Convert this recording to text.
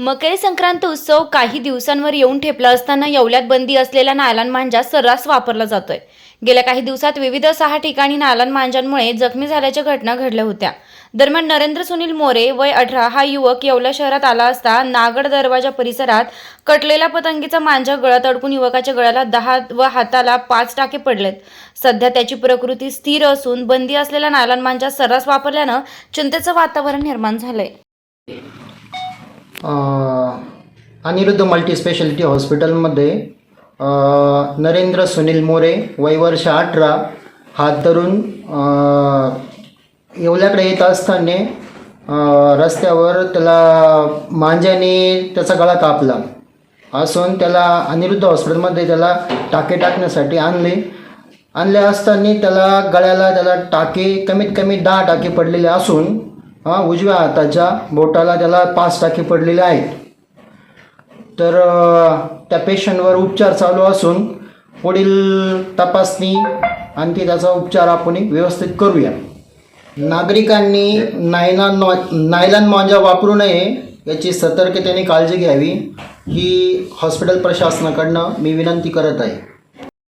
मकर संक्रांत उत्सव काही दिवसांवर येऊन ठेपला असताना येवल्यात बंदी असलेला नायलान मांजा सर्रास वापरला जातोय. गेल्या काही दिवसात विविध सहा ठिकाणी नायलान मांजांमुळे जखमी झाल्याच्या घटना घडल्या होत्या. दरम्यान नरेंद्र सुनील मोरे वय अठरा हा युवक येवला शहरात आला असता नागड दरवाजा परिसरात कटलेला पतंगीचा मांजा गळ्यात अडकून युवकाच्या गळ्याला दहा व हाताला पाच टाके पडलेत. सध्या त्याची प्रकृती स्थिर असून बंदी असलेला नायलान मांजा सर्रास वापरल्यानं चिंतेचं वातावरण निर्माण झालंय. अनिरुद्ध मल्टीस्पेशालिटी हॉस्पिटलमध्ये नरेंद्र सुनील मोरे वयवर्ष अठरा हात धरून येवल्याकडे येत असताना रस्त्यावर त्याला मांज्याने त्याचा गळा कापला. असून त्याला अनिरुद्ध हॉस्पिटलमध्ये त्याला टाके टाकण्यासाठी आणले. आणले असताना त्याला गळ्याला त्याला टाके कमीत कमी दहा टाके पडलेले असून हां उजव्या हाताच्या बोटाला त्याला पाच टाके पडलेले आहेत. तर त्या पेशंटवर उपचार चालू असून पुढील तपासणी आणखी त्याचा उपचार आपण व्यवस्थित करूया. नागरिकांनी नायलॉन नॉ नायलॉन मांजा वापरू नये याची सतर्कतेने काळजी घ्यावी ही हॉस्पिटल प्रशासनाकडनं मी विनंती करत आहे.